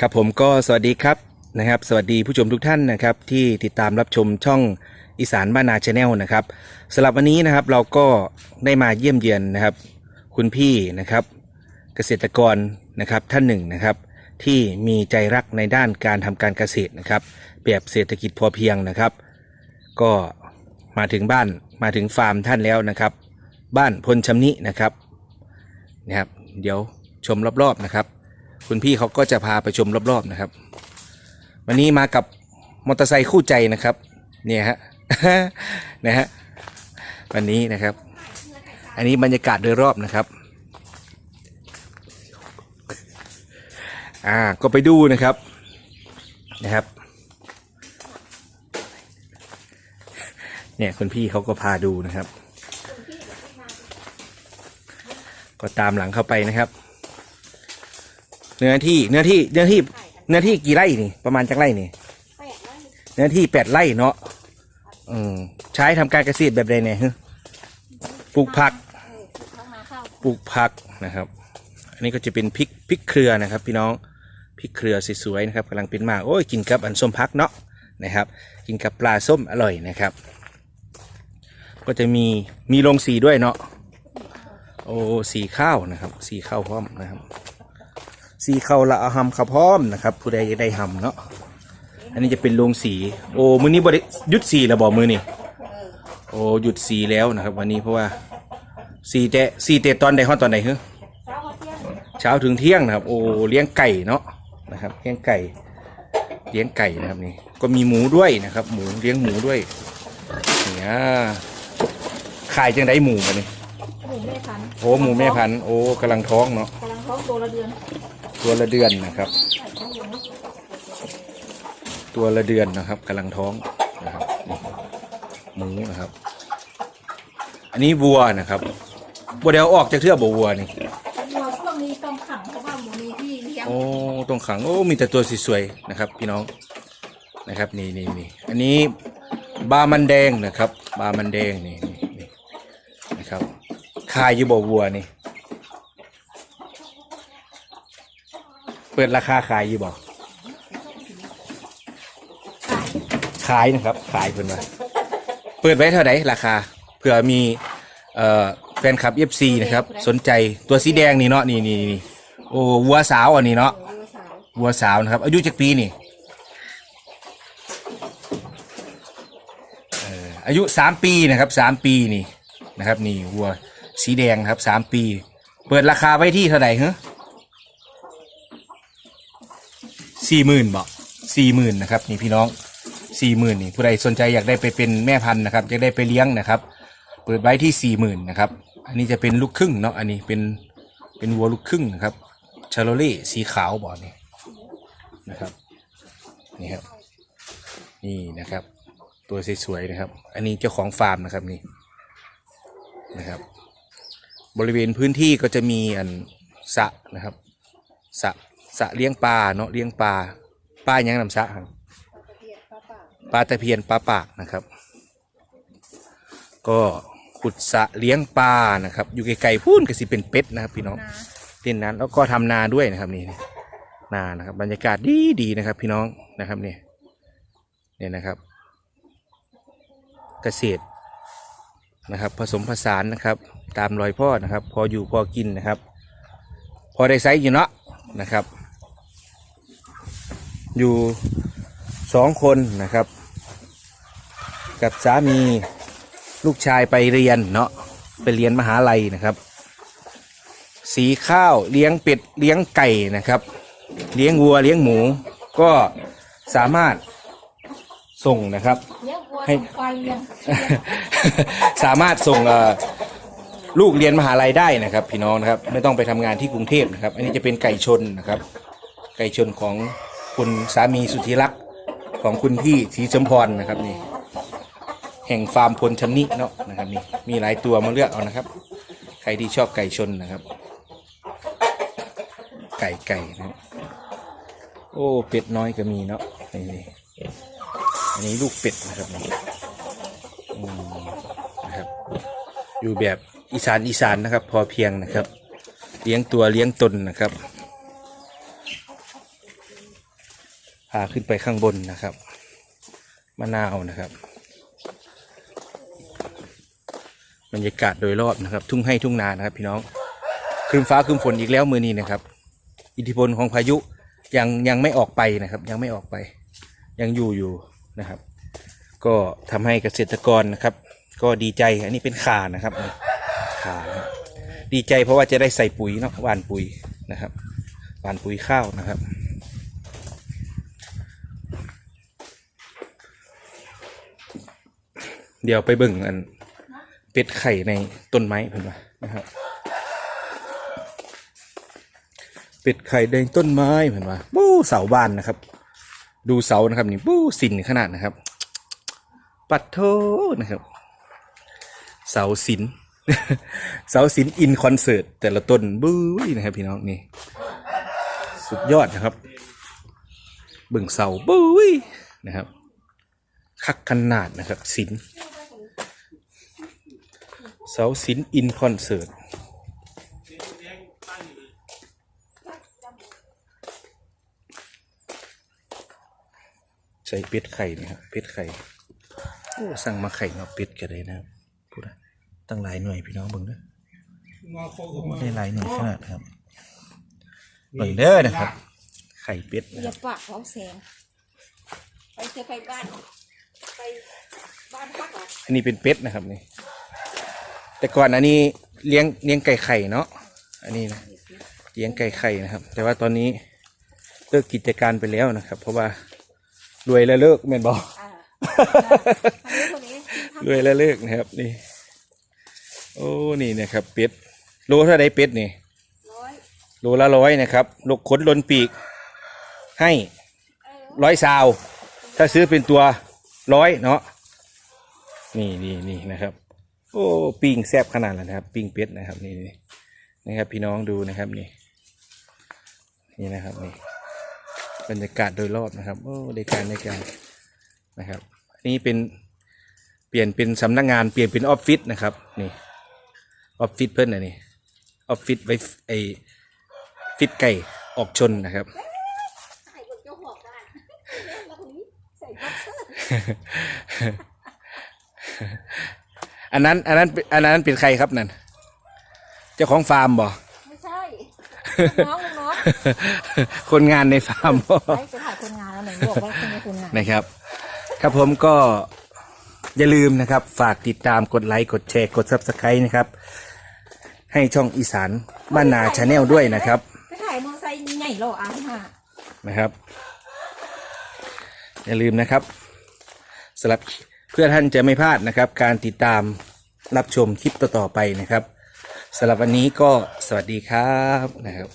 ครับผมก็สวัสดีครับนะครับ สวัสดีผู้ชมทุกท่านนะครับที่ติดตามรับชมช่องอีสานบ้านนาชาแนลนะครับสำหรับวันนี้นะครับเราก็ได้มาเยี่ยมเยือนนะครับ คุณพี่นะครับเกษตรกรนะครับท่านหนึ่งนะครับ ที่มีใจรักในด้านการทำการเกษตรนะครับแบบเศรษฐกิจพอเพียงนะครับ ก็มาถึงบ้านมาถึงฟาร์มท่านแล้วนะครับ บ้านพลชำนินะครับนะครับ เดี๋ยวชมรอบๆนะครับ คุณพี่เขาก็จะพาไปชมรอบๆนะครับ วันนี้มากับมอเตอร์ไซค์คู่ใจนะครับ เนี่ยฮะนะฮะวันนี้นะครับ อันนี้บรรยากาศโดยรอบนะครับอ่าก็ไปดูนะครับนะครับเนี่ยคุณพี่เขาก็พาดูนะครับ ก็ตามหลังเข้าไปนะครับ นื้อที่เนื้อที่เนื้อที่เนื้อที่กี่ไร่นี่ ประมาณจักไร่นี่เนื้อที่แปดไร่เนาะอืมใช้ทำการเกษตรแบบใดเนี่ยฮะปลูกผักปลูกผักนะครับ อันนี้ก็จะเป็นพริกพริกเครือนะครับ พี่น้องพริกเครือสวยๆนะครับกำลังเป็นมากโอ้ยกินกับอันส้มพักเนาะนะครับ กินกับปลาส้มอร่อยนะครับ ก็จะมีมีโรงสีด้วยเนาะโอ้สีข้าวนะครับ สีข้าวพร้อมนะครับ สีข้าวละเอาหำข้าวพร้อมนะครับ ผู้ใดจะได้หำเนาะอันนี้จะเป็นโรงสี โอ้มือนี้บริหยุดสีแล้วบอกมือนี่โอ้หยุดสีแล้วนะครับ วันนี้เพราะว่าสีเตะสีเตะตอนใดฮอดตอนไหนเฮ้เช้ามาเที่ยงเช้าถึงเที่ยงนะครับ โอ้เลี้ยงไก่เนาะนะครับเลี้ยงไก่เลี้ยงไก่นะครับนี่ก็มีหมูด้วยนะครับ หมูเลี้ยงหมูด้วยเนี่ยขายจังไดหมูกันนี่หมูแม่พันธุ์โอ้หมูแม่พันธุ์โอ้กำลังท้องเนาะกำลังท้องตัวละเดือน ตัวละเดือนนะครับใส่ท้องอยู่นะตัวละเดือนนะครับกำลังท้องนะครับนี่หมูนะครับ อันนี้วัวนะครับวัวเดี๋ยวออกจากเทือกบ่วัวนี่วัวช่วงนี้ต้องขังเพราะว่าหมูมีที่เลี้ยงโอ้ตรงขังโอ้มีแต่ตัวสวยๆนะครับ พี่น้องนะครับนี่นี่นี่อันนี้บามันแดงนะครับ บามันแดงนี่นี่นี่นะครับขายอยู่บ่วัวนี่ เปิดราคาขายอยู่บ่ขายนะครับ ขายเพิ่นว่าเปิดไว้เท่าไหร่ราคาเผื่อมีเอ่อแฟนคลับ FC นะครับ สนใจตัวสีแดงนี่เนาะนี่นี่นี่โอ้วัวสาวอันนี้เนาะวัวสาวนะครับ อายุจักปีนี่เอ่ออายุสามปีนะครับสามปีนี่นะครับ นี่วัวสีแดงครับสามปี เปิดราคาไว้ที่เท่าไหร่ฮะ สี่หมื่นบอกสี่หมื่นนะครับนี่พี่น้องสี่หมื่นนี่ผู้ใดสนใจอยากได้ไปเป็นแม่พันธุ์นะครับอยากได้ไปเลี้ยงนะครับ เปิดไว้ที่สี่หมื่นนะครับ อันนี้จะเป็นลูกครึ่งเนาะอันนี้เป็นเป็นวัวลูกครึ่งนะครับชาโลเล่สีขาวบ่อนี่นะครับนี่ครับนี่นะครับ ตัวสวยๆนะครับ อันนี้เจ้าของฟาร์มนะครับนี่นะครับ บริเวณพื้นที่ก็จะมีอันสะนะครับสะ สระเลี้ยงปลาเนาะเลี้ยงปลาปลายังนำสระครับเพียรป้าป่าปลาตะเพียนปลาปากนะครับ ก็ขุดสระเลี้ยงปลานะครับ อยู่ไกลๆพูนก็สิเป็นเป็ดนะครับ พี่น้องนาเล่นนั้นแล้วก็ทำนาด้วยนะครับนี่นี่นานะครับ บรรยากาศดีดีนะครับ พี่น้องนะครับเนี่ยเนี่ยนะครับ เกษตรนะครับ ผสมผสานนะครับ ตามรอยพ่อนะครับ พออยู่พอกินนะครับ พอได้ไซส์อยู่เนาะนะครับ อยู่สองคนนะครับ กับสามีลูกชายไปเรียนเนาะไปเรียนมหาลัยนะครับ สีข้าวเลี้ยงเป็ดเลี้ยงไก่นะครับ เลี้ยงวัวเลี้ยงหมูก็สามารถส่งนะครับเลี้ยงวัวให้ส่งควายเลี้ยงสามารถส่งเอ่อลูกเรียนมหาลัยได้นะครับ พี่น้องนะครับ ไม่ต้องไปทำงานที่กรุงเทพนะครับ อันนี้จะเป็นไก่ชนนะครับ ไก่ชนของ คุณสามีสุธิรักษ์ของคุณพี่ศรีสมพรนะครับนี่ แห่งฟาร์มพลชำนิเนาะนะครับนี่มีหลายตัวมาเลือกเอานะครับ ใครที่ชอบไก่ชนนะครับ ไก่ไก่นะโอ้เป็ดน้อยก็มีเนาะนี่นี่อันนี้ลูกเป็ดนะครับนี่นะครับ อยู่แบบอีสานอีสานนะครับ พอเพียงนะครับ เลี้ยงตัวเลี้ยงตนนะครับ พาขึ้นไปข้างบนนะครับมะนาวนะครับบรรยากาศโดยรอบนะครับ ทุ่งให้ทุ่งนานะครับ พี่น้องครึมฟ้าครึมฝนอีกแล้วมือนี้นะครับ อิทธิพลของพายุยังยังไม่ออกไปนะครับ ยังไม่ออกไป ยังอยู่อยู่นะครับ ก็ทำให้เกษตรกรนะครับ ก็ดีใจอันนี้เป็นขานะครับขาดีใจเพราะว่าจะได้ใส่ปุ๋ยเนาะหว่านปุ๋ยนะครับหว่านปุ๋ยข้าวนะครับ เดี๋ยวไปเบิ่งอันเป็ดไข่ในต้นไม้เพิ่นว่านะครับเป็ดไข่ในต้นไม้เพิ่นว่าบู้เสาบ้านนะครับ ดูเสานะครับนี่บู้สินขนาดนะครับ ปัดโทนะครับ เสาสินเสาสินอินคอนเสิร์ตแต่ละต้นบู้ยนะครับ พี่น้องนี่ สุดยอดนะครับเบิ่งเสาบู้ยนะครับ คักขนาดนะครับสิน เสาสินอินคอนเสิร์ตใส่เป็ดไข่นะครับเป็ดไข่โอ้สั่งมาไข่เนาะเป็ดกันเลยนะครับพูดนะตั้งหลายหน่วยพี่น้องเบิ่งเด้อได้หลายหน่วยขนาดครับเบิ่งเด้อนะครับ ไข่เป็ดนะอคย่ารับปากของแสงไปเจอไปบ้านไปบ้านพักเหรออันนี้เป็นเป็ดนะครับนี่ แต่ก่อนอันนี้เลี้ยงเลี้ยงไก่ไข่เนาะอันนี้นะเลี้ยงไก่ไข่นะครับ แต่ว่าตอนนี้เลิกกิจการไปแล้วนะครับ เพราะว่ารวยแล้วเลิกแม่นบอกอ่าอันนี้คนนี้ที่ทรวยแล้วเลิกนะครับนี่ โอ้นี่นะครับเป็ดโลเท่าไรเป็ดนี่ำร้อยโลละร้อยนะครับลูกขนลนปีก ให้ร้อยซาว ถ้าซื้อเป็นตัวร้อยเนาะนี่นี่นี่นะครับ โอ้ปิ้งแซ่บขนาดแล้วนะครับปิ้งเป็ดนะครับนี่นี่นะครับ พี่น้องดูนะครับนี่ นี่นะครับนี่บรรยากาศโดยรอบนะครับโอ้ได้การได้การนะครับอันนี้เป็นเปลี่ยนเป็นสำนักงานเปลี่ยนเป็นออฟฟิศนะครับนี่ออฟฟิศเพื่อนนะนี่ออฟฟิศไว้ไอฟิตไก่ออกชนนะครับ อกเซอร์อันนั้น อันนั้นอันนั้นเป็นใครครับนั่นเจ้าของฟาร์มบ่ไม่ใช่น้องน้องคนงานในฟาร์มบ่ไปจะถ่ายคนงานแล้วไหนบอกว่าคนนี้คนงานนะครับ ครับผมก็อย่าลืมนะครับ ฝากติดตามกดไลค์กดแชร์กด subscribe นะครับ ให้ช่องอีสานบ้านนาชาแนลด้วยนะครับไปถ่ายมอเตอร์ไซค์ใหญ่โลอาร์ห้านะครับ อย่าลืมนะครับสำหรับ เพื่อท่านจะไม่พลาดนะครับ การติดตามรับชมคลิปต่อๆไปนะครับสำหรับวันนี้ก็สวัสดีครับนะครับ